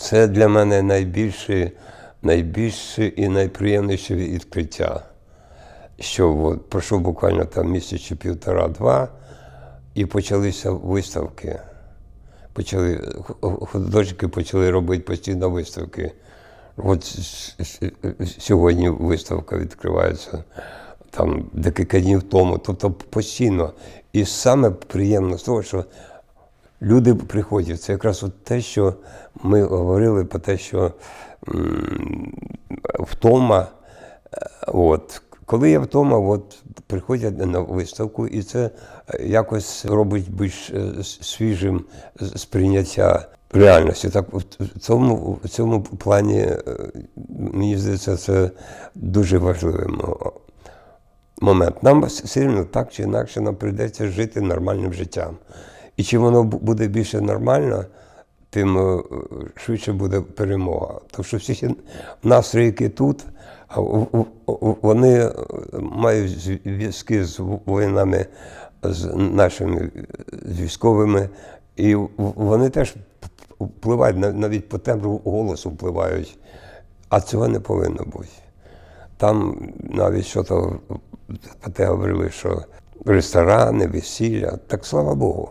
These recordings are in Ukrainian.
Це для мене найбільше, найбільше і найприємніше відкриття. Що от, пройшов буквально там місяць чи півтора-два, і почалися виставки. Почали, художники почали робити постійно виставки. От сьогодні виставка відкривається там декілька днів тому, тобто постійно. І саме приємно з того, що люди приходять. Це якраз от те, що ми говорили про те, що втома. е, От, коли я вдома, от, приходять на виставку, і це якось робить більш е, свіжим сприйняття реальності. Так, в цьому, в цьому плані, е, мені здається, це дуже важливим момент. Нам все рівно так чи інакше нам прийдеться жити нормальним життям. І чим воно буде більше нормально, тим е, швидше буде перемога. Тому що всі настрої, які тут, вони е, мають зв'язки з воїнами, з нашими з військовими, і вони теж впливають, навіть по тембру голосу впливають. А цього не повинно бути. Там навіть що то те говорили, що ресторани, весілля, так слава Богу.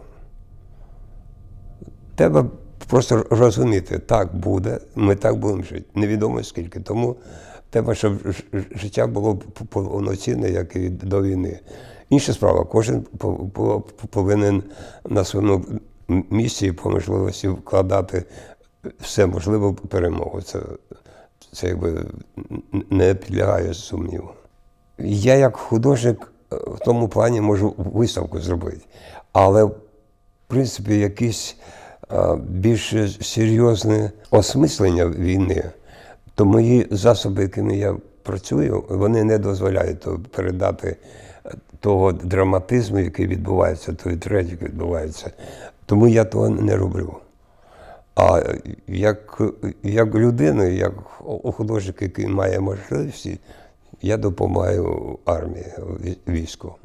Треба просто розуміти, так буде, ми так будемо жити. Невідомо скільки. Тому треба, щоб життя було повноцінне, як і до війни. Інша справа, кожен по- по- повинен на своєму місці по можливості вкладати все можливе перемогу. Це, це якби не підлягає сумніву. Я як художник е, в тому плані можу виставку зробити, але в принципі якісь більш серйозне осмислення війни, то мої засоби, якими я працюю, вони не дозволяють передати е, того драматизму, який відбувається, тої трагедії, яка відбувається. Тому я того не роблю. А як, як людина, як художник, який має можливості, я допомагаю армії, війську.